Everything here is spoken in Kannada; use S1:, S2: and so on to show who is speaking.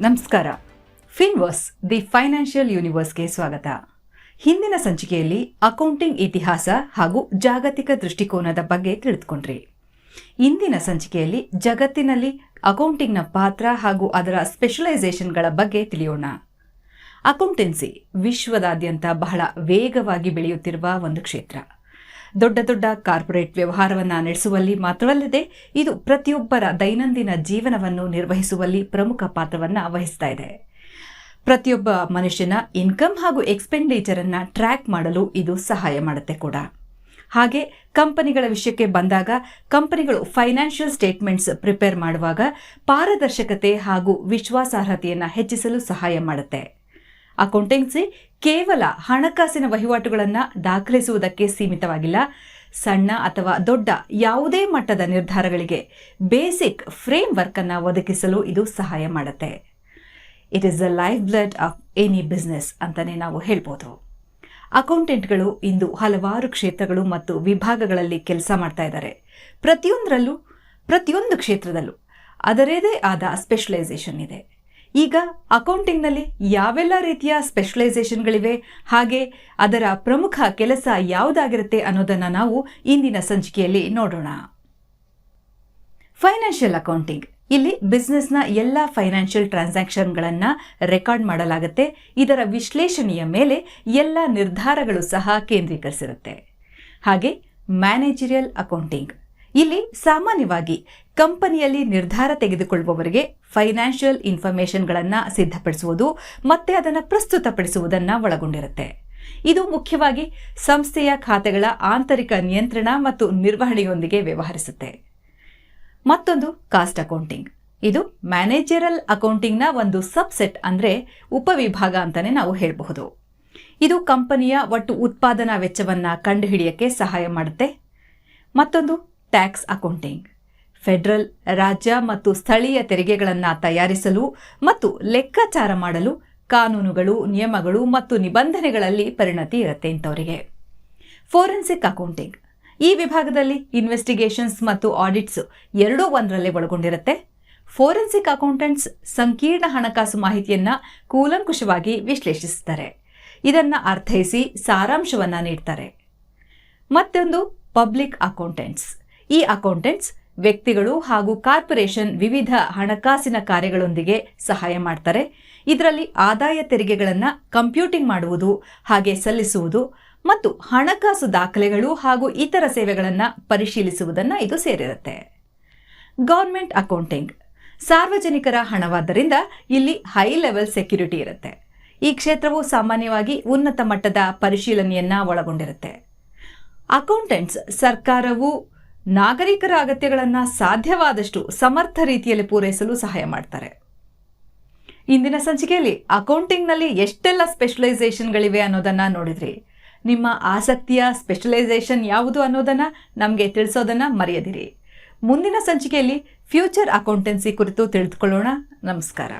S1: ನಮಸ್ಕಾರ. ಫಿನ್ವರ್ಸ್ ದಿ ಫೈನಾನ್ಷಿಯಲ್ ಯೂನಿವರ್ಸ್ಗೆ ಸ್ವಾಗತ. ಹಿಂದಿನ ಸಂಚಿಕೆಯಲ್ಲಿ ಅಕೌಂಟಿಂಗ್ ಇತಿಹಾಸ ಹಾಗೂ ಜಾಗತಿಕ ದೃಷ್ಟಿಕೋನದ ಬಗ್ಗೆ ತಿಳಿದುಕೊಂಡ್ರಿ. ಇಂದಿನ ಸಂಚಿಕೆಯಲ್ಲಿ ಜಗತ್ತಿನಲ್ಲಿ ಅಕೌಂಟಿಂಗ್ನ ಪಾತ್ರ ಹಾಗೂ ಅದರ ಸ್ಪೆಷಲೈಸೇಷನ್ಗಳ ಬಗ್ಗೆ ತಿಳಿಯೋಣ. ಅಕೌಂಟೆನ್ಸಿ ವಿಶ್ವದಾದ್ಯಂತ ಬಹಳ ವೇಗವಾಗಿ ಬೆಳೆಯುತ್ತಿರುವ ಒಂದು ಕ್ಷೇತ್ರ. ದೊಡ್ಡ ದೊಡ್ಡ ಕಾರ್ಪೊರೇಟ್ ವ್ಯವಹಾರವನ್ನು ನಡೆಸುವಲ್ಲಿ ಮಾತ್ರವಲ್ಲದೆ ಇದು ಪ್ರತಿಯೊಬ್ಬರ ದೈನಂದಿನ ಜೀವನವನ್ನು ನಿರ್ವಹಿಸುವಲ್ಲಿ ಪ್ರಮುಖ ಪಾತ್ರವನ್ನು ವಹಿಸ್ತಾ ಇದೆ. ಪ್ರತಿಯೊಬ್ಬ ಮನುಷ್ಯನ ಇನ್ಕಮ್ ಹಾಗೂ ಎಕ್ಸ್ಪೆಂಡಿಚರ್ ಅನ್ನ ಟ್ರ್ಯಾಕ್ ಮಾಡಲು ಇದು ಸಹಾಯ ಮಾಡುತ್ತೆ ಕೂಡ. ಹಾಗೆ ಕಂಪನಿಗಳ ವಿಷಯಕ್ಕೆ ಬಂದಾಗ ಕಂಪನಿಗಳು ಫೈನಾನ್ಷಿಯಲ್ ಸ್ಟೇಟ್ಮೆಂಟ್ಸ್ ಪ್ರಿಪೇರ್ ಮಾಡುವಾಗ ಪಾರದರ್ಶಕತೆ ಹಾಗೂ ವಿಶ್ವಾಸಾರ್ಹತೆಯನ್ನು ಹೆಚ್ಚಿಸಲು ಸಹಾಯ ಮಾಡುತ್ತೆ. ಅಕೌಂಟೆನ್ಸಿ ಕೇವಲ ಹಣಕಾಸಿನ ವಹಿವಾಟುಗಳನ್ನು ದಾಖಲಿಸುವುದಕ್ಕೆ ಸೀಮಿತವಾಗಿಲ್ಲ. ಸಣ್ಣ ಅಥವಾ ದೊಡ್ಡ ಯಾವುದೇ ಮಟ್ಟದ ನಿರ್ಧಾರಗಳಿಗೆ ಬೇಸಿಕ್ ಫ್ರೇಮ್ ವರ್ಕ್ ಅನ್ನು ಒದಗಿಸಲು ಇದು ಸಹಾಯ ಮಾಡುತ್ತೆ. It is the life blood of any business ಅಂತಲೇ ನಾವು ಹೇಳ್ಬೋದು. ಅಕೌಂಟೆಂಟ್ಗಳು ಇಂದು ಹಲವಾರು ಕ್ಷೇತ್ರಗಳು ಮತ್ತು ವಿಭಾಗಗಳಲ್ಲಿ ಕೆಲಸ ಮಾಡ್ತಾ ಇದ್ದಾರೆ. ಪ್ರತಿಯೊಂದರಲ್ಲೂ, ಪ್ರತಿಯೊಂದು ಕ್ಷೇತ್ರದಲ್ಲೂ ಅದರದೇ ಆದ ಸ್ಪೆಷಲೈಸೇಷನ್ ಇದೆ. ಈಗ ಅಕೌಂಟಿಂಗ್ನಲ್ಲಿ ಯಾವೆಲ್ಲ ರೀತಿಯ ಸ್ಪೆಷಲೈಸೇಷನ್ಗಳಿವೆ, ಹಾಗೆ ಅದರ ಪ್ರಮುಖ ಕೆಲಸ ಯಾವುದಾಗಿರುತ್ತೆ ಅನ್ನೋದನ್ನು ನಾವು ಇಂದಿನ ಸಂಚಿಕೆಯಲ್ಲಿ ನೋಡೋಣ. Financial accounting. ಇಲ್ಲಿ ಬಿಸ್ನೆಸ್ನ ಎಲ್ಲ ಫೈನಾನ್ಷಿಯಲ್ ಟ್ರಾನ್ಸಾಕ್ಷನ್ಗಳನ್ನು ರೆಕಾರ್ಡ್ ಮಾಡಲಾಗುತ್ತೆ. ಇದರ ವಿಶ್ಲೇಷಣೆಯ ಮೇಲೆ ಎಲ್ಲ ನಿರ್ಧಾರಗಳು ಸಹ ಕೇಂದ್ರೀಕರಿಸಿರುತ್ತೆ. ಹಾಗೆ ಮ್ಯಾನೇಜರಿಯಲ್ ಅಕೌಂಟಿಂಗ್. ಇಲ್ಲಿ ಸಾಮಾನ್ಯವಾಗಿ ಕಂಪನಿಯಲ್ಲಿ ನಿರ್ಧಾರ ತೆಗೆದುಕೊಳ್ಳುವವರಿಗೆ ಫೈನಾನ್ಷಿಯಲ್ ಇನ್ಫಾರ್ಮೇಷನ್ಗಳನ್ನು ಸಿದ್ಧಪಡಿಸುವುದು ಮತ್ತೆ ಅದನ್ನು ಪ್ರಸ್ತುತಪಡಿಸುವುದನ್ನು ಒಳಗೊಂಡಿರುತ್ತೆ. ಇದು ಮುಖ್ಯವಾಗಿ ಸಂಸ್ಥೆಯ ಖಾತೆಗಳ ಆಂತರಿಕ ನಿಯಂತ್ರಣ ಮತ್ತು ನಿರ್ವಹಣೆಯೊಂದಿಗೆ ವ್ಯವಹರಿಸುತ್ತೆ. ಮತ್ತೊಂದು ಕಾಸ್ಟ್ ಅಕೌಂಟಿಂಗ್. ಇದು ಮ್ಯಾನೇಜರಲ್ ಅಕೌಂಟಿಂಗ್ನ ಒಂದು ಸಬ್ಸೆಟ್ ಅಂದರೆ ಉಪವಿಭಾಗ ಅಂತಲೇ ನಾವು ಹೇಳಬಹುದು. ಇದು ಕಂಪನಿಯ ಒಟ್ಟು ಉತ್ಪಾದನಾ ವೆಚ್ಚವನ್ನು ಕಂಡುಹಿಡಿಯಕ್ಕೆ ಸಹಾಯ ಮಾಡುತ್ತೆ. ಮತ್ತೊಂದು ಟ್ಯಾಕ್ಸ್ ಅಕೌಂಟಿಂಗ್. ಫೆಡರಲ್ ರಾಜ್ಯ ಮತ್ತು ಸ್ಥಳೀಯ ತೆರಿಗೆಗಳನ್ನು ತಯಾರಿಸಲು ಮತ್ತು ಲೆಕ್ಕಾಚಾರ ಮಾಡಲು ಕಾನೂನುಗಳು, ನಿಯಮಗಳು ಮತ್ತು ನಿಬಂಧನೆಗಳಲ್ಲಿ ಪರಿಣತಿ ಇರುತ್ತೆ ಇಂಥವರಿಗೆ. ಫೋರೆನ್ಸಿಕ್ ಅಕೌಂಟಿಂಗ್ ಈ ವಿಭಾಗದಲ್ಲಿ ಇನ್ವೆಸ್ಟಿಗೇಷನ್ಸ್ ಮತ್ತು ಆಡಿಟ್ಸ್ ಎರಡೂ ಒಂದರಲ್ಲೇ ಒಳಗೊಂಡಿರುತ್ತೆ. ಫೋರೆನ್ಸಿಕ್ ಅಕೌಂಟೆಂಟ್ಸ್ ಸಂಕೀರ್ಣ ಹಣಕಾಸು ಮಾಹಿತಿಯನ್ನ ಕೂಲಂಕುಷವಾಗಿ ವಿಶ್ಲೇಷಿಸುತ್ತಾರೆ ಇದನ್ನು ಅರ್ಥೈಸಿ ಸಾರಾಂಶವನ್ನ ನೀಡ್ತಾರೆ. ಮತ್ತೊಂದು ಪಬ್ಲಿಕ್ ಅಕೌಂಟೆಂಟ್ಸ್ ಈ ಅಕೌಂಟೆಂಟ್ಸ್ ವ್ಯಕ್ತಿಗಳು ಹಾಗೂ ಕಾರ್ಪೊರೇಷನ್ ವಿವಿಧ ಹಣಕಾಸಿನ ಕಾರ್ಯಗಳೊಂದಿಗೆ ಸಹಾಯ ಮಾಡ್ತಾರೆ. ಇದರಲ್ಲಿ ಆದಾಯ ತೆರಿಗೆಗಳನ್ನು ಕಂಪ್ಯೂಟಿಂಗ್ ಮಾಡುವುದು, ಹಾಗೆ ಸಲ್ಲಿಸುವುದು ಮತ್ತು ಹಣಕಾಸು ದಾಖಲೆಗಳು ಹಾಗೂ ಇತರ ಸೇವೆಗಳನ್ನು ಪರಿಶೀಲಿಸುವುದನ್ನು ಇದು ಸೇರಿರುತ್ತೆ. Government accounting. ಸಾರ್ವಜನಿಕರ ಹಣವಾದ್ದರಿಂದ ಇಲ್ಲಿ ಹೈ ಲೆವೆಲ್ ಸೆಕ್ಯುರಿಟಿ ಇರುತ್ತೆ. ಈ ಕ್ಷೇತ್ರವು ಸಾಮಾನ್ಯವಾಗಿ ಉನ್ನತ ಮಟ್ಟದ ಪರಿಶೀಲನೆಯನ್ನ ಒಳಗೊಂಡಿರುತ್ತೆ. ಅಕೌಂಟೆಂಟ್ಸ್ ಸರ್ಕಾರವು ನಾಗರಿಕರ ಅಗತ್ಯಗಳನ್ನು ಸಾಧ್ಯವಾದಷ್ಟು ಸಮರ್ಥ ರೀತಿಯಲ್ಲಿ ಪೂರೈಸಲು ಸಹಾಯ ಮಾಡ್ತಾರೆ. ಇಂದಿನ ಸಂಚಿಕೆಯಲ್ಲಿ ಅಕೌಂಟಿಂಗ್ನಲ್ಲಿ ಎಷ್ಟೆಲ್ಲ ಸ್ಪೆಷಲೈಸೇಷನ್ಗಳಿವೆ ಅನ್ನೋದನ್ನ ನೋಡಿದ್ರಿ. ನಿಮ್ಮ ಆಸಕ್ತಿಯ ಸ್ಪೆಷಲೈಸೇಷನ್ ಯಾವುದು ಅನ್ನೋದನ್ನ ನಮಗೆ ತಿಳಿಸೋದನ್ನ ಮರೆಯದಿರಿ. ಮುಂದಿನ ಸಂಚಿಕೆಯಲ್ಲಿ ಫ್ಯೂಚರ್ ಅಕೌಂಟೆನ್ಸಿ ಕುರಿತು ತಿಳಿದುಕೊಳ್ಳೋಣ. ನಮಸ್ಕಾರ.